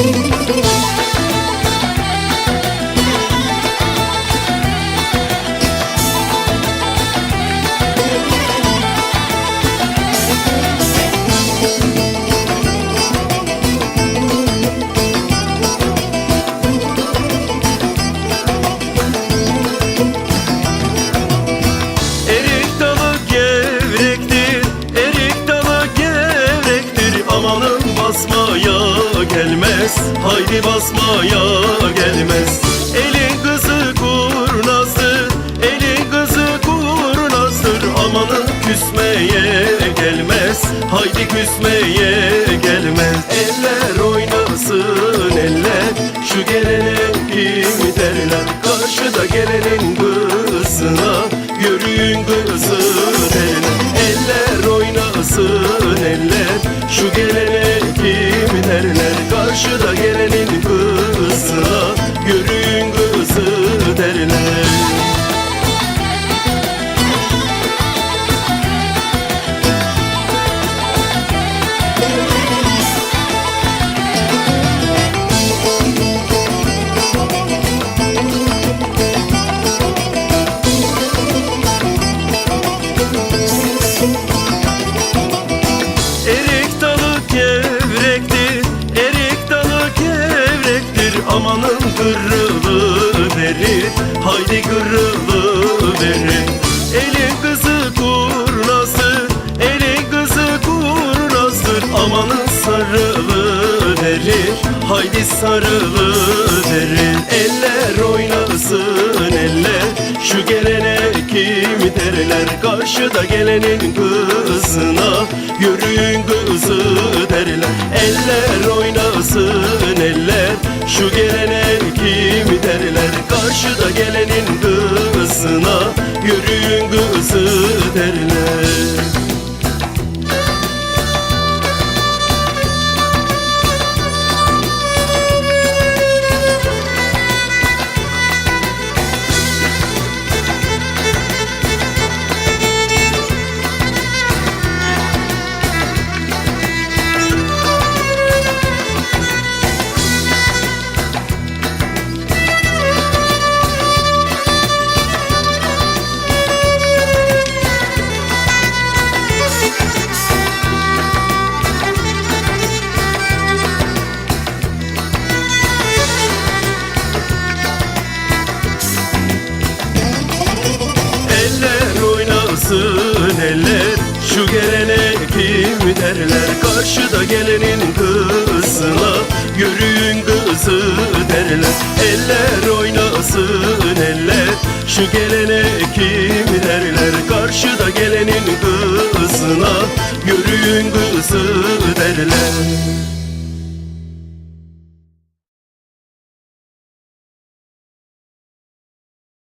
Erik dalı gevrektir, erik dalı gevrektir Amanın basmaya gelmez, haydi basmaya gelmez. Elin kızı kurnazdır, elin kızı kurnazdır. Amanın küsmeye gelmez, haydi küsmeye gelmez. Eller oynasın eller, şu gelene kim derler? Karşıda gelenin kızına Yürüyün kızı derler. Eller oynasın eller Şu gelene haydi kırılı verir Elin kızı kurnazdır, elin kızı kurnazdır Amanın sarılı verir, haydi sarılı verir Eller oynasın eller, şu gelene kim derler? Karşıda gelenin kızına Yürüyün Karşıda gelenin kızına Yürüyün kızı derler oynasın eller Şu gelene kim derler? Karşıda gelenin kızına Yürüyün kızı derler. Eller oynasın eller Şu gelene kim derler? Karşıda gelenin kızına Yürüyün kızı derler